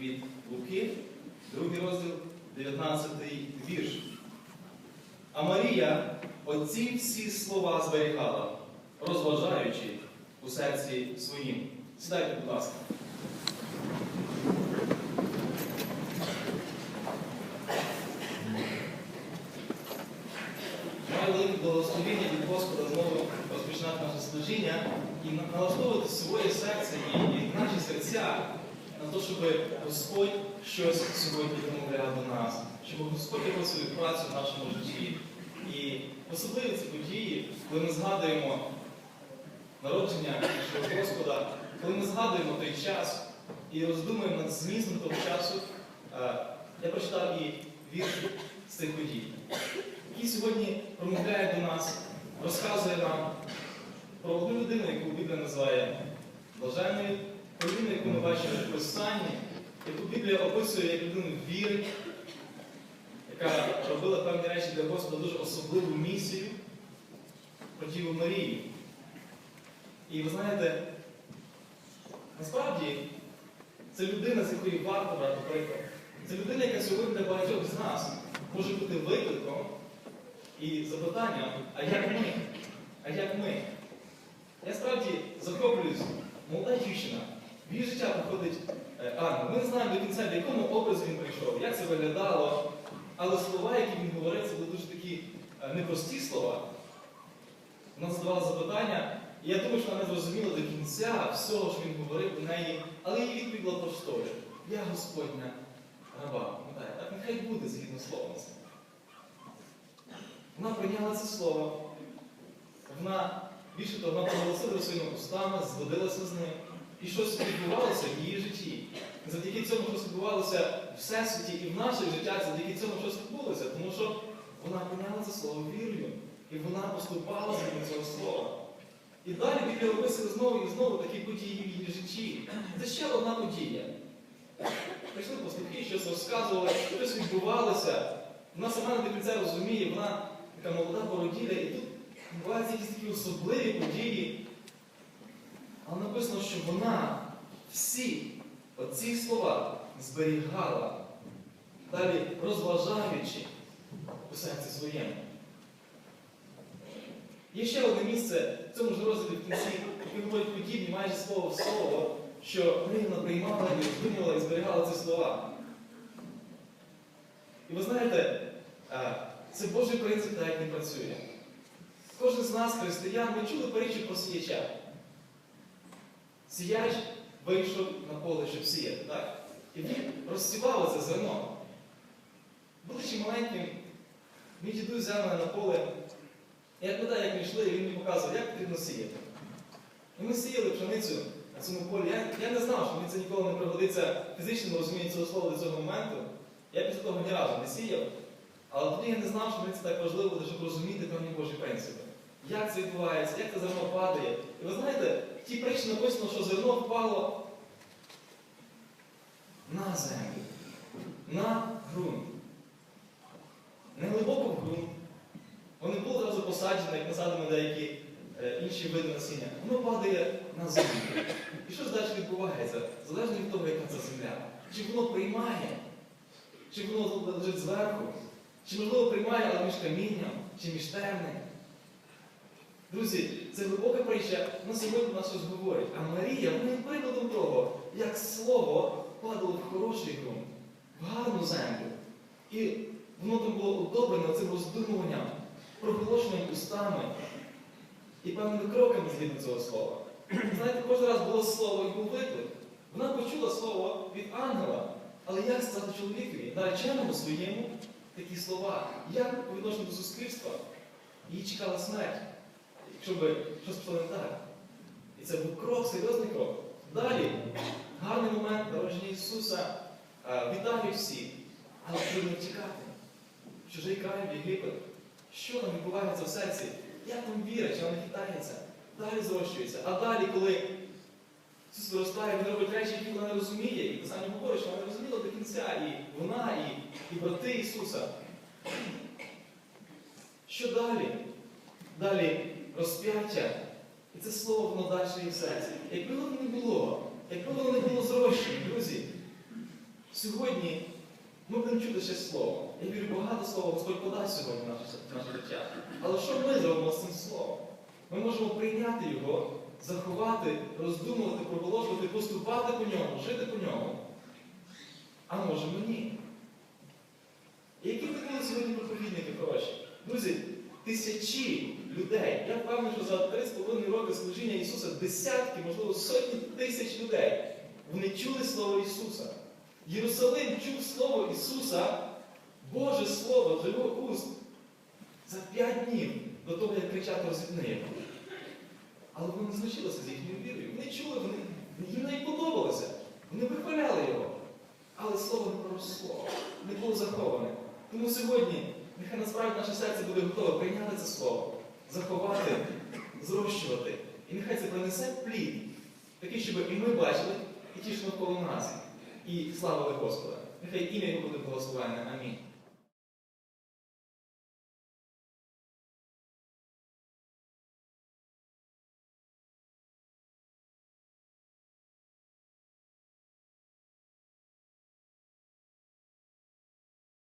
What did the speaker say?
Від Луки, 2 розділ, 19 вірш. А Марія оці всі слова зберігала, розважаючи у серці своїм. Сідайте, будь ласка. Маю велике благословіння від Господа знову розпочинати наше служіння і налаштовувати своє серце і наші серця на те, щоб Господь щось сьогодні промовляв до нас, щоб Господь робив свою працю в нашому житті. І особливо ці події, коли ми згадуємо народження нашого Господа, коли ми згадуємо той час і роздумуємо над змістом того часу, е, я прочитав і вірш з цих подій, який сьогодні промовляє до нас, розказує нам про одну людину, яку Біблія називає блаженною, про людину, яку ми бачимо в Писанні, яку Біблія описує як людину віри, яка робила певні речі для Господа дуже особливу місію про Діву Марію. І ви знаєте, насправді це людина, з якої варто брати приклад. Це людина, яка сьогодні для багатьох з нас може бути викликом і запитанням, а як ми? А як ми? Я справді захоплююсь, молода дівчина, її життя проходить е, Анна. Ми не знаємо до кінця, в якому образі він прийшов, як це виглядало. Але слова, які він говорив, це були дуже такі е, непрості слова. Вона задавала запитання, і я думаю, що вона не зрозуміла до кінця всього, що він говорив до неї, але її відповідь була простою. Я Господня раба. Так нехай буде згідно словом. Вона прийняла це слово. Вона, більше того, вона проголосила своїми устами, згодилася з ним. І щось відбувалося в її житті. Завдяки цьому щось відбувалося в всесвіті і в наших життях, завдяки цьому щось відбулося. Тому що вона прийняла це слово вірою. І вона поступала згідно цього слова. І далі Біблія описує знову і знову такі події в її житті. Це ще одна подія. Прийшли пастухи, щось розказували, щось відбувалося. Вона сама не до кінця розуміє, вона така молода породіля, і тут відбуваються якісь такі особливі події. Але написано, що вона всі оці слова зберігала, далі розважаючи у серці своєму. Є ще одне місце в цьому ж розділі в кінці, яке говорить подібні майже слово в слово, що Марина приймала і роздумувала і зберігала ці слова. І ви знаєте, е, це Божий принцип, так він працює. Кожен з нас, християн, ми чули притчу про сіяча. Сіяч вийшов на поле, щоб сіяти, так? І він розсівав це зерно. Будучи маленьким, мій дідусь взяв мене на поле. Я пам'ятаю, як ми йшли, і він мені показував, як потрібно сіяти. І ми сіяли пшеницю на цьому полі. Я, я не знав, що мені це ніколи не пригодиться фізично розуміння цього слова до цього моменту. Я після того ні разу не сіяв. Але тоді я не знав, що мені це так важливо, щоб розуміти певні Божі принципи. Як це відбувається, як це зерно падає. І ви знаєте, в тій притчі написано, що зерно впало на землю, на ґрунт. Не глибоко в ґрунт. Воно було одразу посаджено, як насадимо деякі е, інші види насіння. Воно падає на землю. І що ж далі відбувається? Залежно від того, яка це земля. Чи воно приймає, чи воно лежить зверху, чи можливо приймає, але між камінням, чи між темним. Друзі, це глибока притча на сьогодні нас щось говорить. А Марія, вона прикладом того, як слово падало в хороший ґрунт, в гарну землю. І воно там було удобрено цим роздумуванням, проголошенням устами і певними кроками згідно цього слова. Знаєте, кожен раз було слово і був виклик. Вона почула слово від ангела, але як сказати чоловікові, нареченому своєму такі слова, як по відношенню до суспільства, її чекала смерть, якщо би щось пішло не так. І це був крок, серйозний крок. Далі, гарний момент народження Ісуса, е, вітають всі, але потрібно втікати. В чужий край, в Єгипет. Що там відбувається в серці? Як там віра, чи вона хитається? Далі зрощується. А далі, коли Ісус виростає, він робить речі, які вона не розуміє. І Писання говорить, що вона не розуміла до кінця. І вона, і, і брати Ісуса. Що далі? Далі розп'яття. І це слово воно далі і в серці. Якби воно не було, якби воно не було зрощено, друзі, сьогодні ми будемо чути ще слово. Я вірю, багато слова Господь подасть сьогодні в наше, життя. Але що ми зробимо з цим словом? Ми можемо прийняти його, заховати, роздумувати, проголошувати, поступати по ньому, жити по ньому. А можемо ні. І які б були сьогодні проповідники хороші? Друзі, тисячі людей. Я впевнений, що за 3,5 роки служіння Ісуса десятки, можливо, сотні тисяч людей. Вони чули Слово Ісуса. Єрусалим чув Слово Ісуса, Боже Слово з його уст за п'ять днів до того, як кричати його. Але вони не знущилися з їхньою вірою. Вони чули, вони, їм навіть подобалося. Вони вихваляли його. Але слово не проросло, не було заховане. Тому сьогодні нехай насправді наше серце буде готове прийняти це слово, заховати, зрощувати. І нехай це принесе плід, такий, щоб і ми бачили, і ті, що навколо нас, і славили Господа. Нехай ім'я його буде благословенне. Амінь.